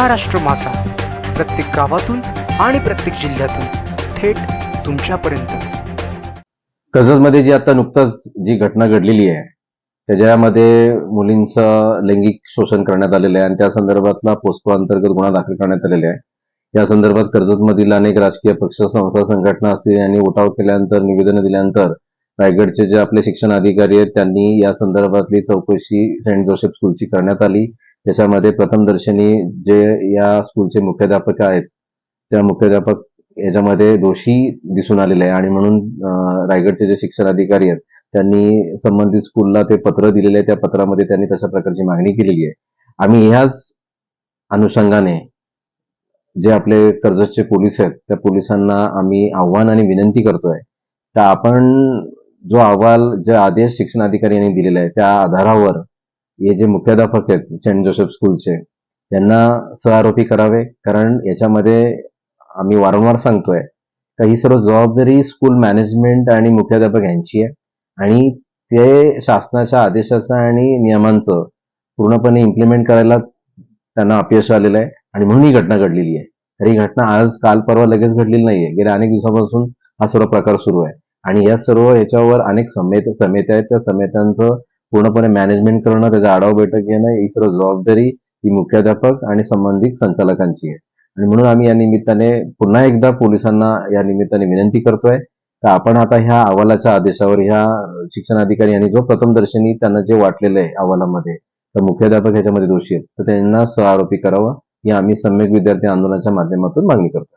महाराष्ट्र मासा प्रत्येक गावातून आणि प्रत्येक जिल्ह्यातून थेट तुमच्यापर्यंत. कर्जतमध्ये जी आता नुकताच जी घटना घडलेली आहे त्याच्यामध्ये मुलींचं लैंगिक शोषण करण्यात आलेलं आहे आणि त्या संदर्भातला पोस्को अंतर्गत गुन्हा दाखल करण्यात आलेला आहे. या संदर्भात कर्जतमधील अनेक राजकीय पक्ष संस्था संघटना असतील यांनी उठाव केल्यानंतर निवेदन दिल्यानंतर रायगडचे जे आपले शिक्षण अधिकारी आहेत त्यांनी या संदर्भातली चौकशी सेंट जोसेफ स्कूलची करण्यात आली. त्याच्यामध्ये प्रथमदर्शनी जे या स्कूलचे मुख्याध्यापक आहेत त्या मुख्याध्यापक याच्यामध्ये दोषी दिसून आलेले आहे. आणि म्हणून रायगडचे जे शिक्षण अधिकारी आहेत त्यांनी संबंधित स्कूलला ते पत्र दिलेले आहे. त्या पत्रामध्ये त्यांनी तशा प्रकारची मागणी केलेली आहे. आम्ही ह्याच अनुषंगाने जे आपले कर्जतचे पोलीस आहेत त्या पोलिसांना आम्ही आव्हान आणि विनंती करतोय तर आपण जो अहवाल जे आदेश शिक्षण अधिकारी यांनी दिलेला आहे त्या आधारावर हे जे मुख्याध्यापक आहेत सेंट जोसेफ स्कूलचे त्यांना सहआरोपी करावे कारण याच्यामध्ये आम्ही वारंवार सांगतोय का ही सर्व जबाबदारी स्कूल मॅनेजमेंट आणि मुख्याध्यापक यांची आहे. आणि ते शासनाच्या आदेशाचं आणि नियमांचं पूर्णपणे इम्प्लिमेंट करायला त्यांना अपयश आलेलं आहे. आणि म्हणून ही घटना घडलेली आहे. तर ही घटना आज काल परवा लगेच घडलेली नाहीये. गेल्या अनेक दिवसापासून हा सर्व प्रकार सुरू आहे. आणि या सर्व याच्यावर अनेक समेत समित्या आहेत. त्या समेत्यांचं पूर्णपणे मॅनेजमेंट करणं त्याचा आढावा बैठक घेणं ही सर्व जबाबदारी ही मुख्याध्यापक आणि संबंधित संचालकांची आहे. आणि म्हणून आम्ही या निमित्ताने पुन्हा एकदा पोलिसांना या निमित्ताने विनंती करतोय तर आपण आता ह्या अहवालाच्या आदेशावर ह्या शिक्षण अधिकारी यांनी जो प्रथमदर्शनी त्यांना जे वाटलेलं आहे अहवालामध्ये तर मुख्याध्यापक ह्याच्यामध्ये दोषी आहेत. तर त्यांना सहआरोपी करावा ही आम्ही सम्यक विद्यार्थी आंदोलनाच्या माध्यमातून मागणी करतो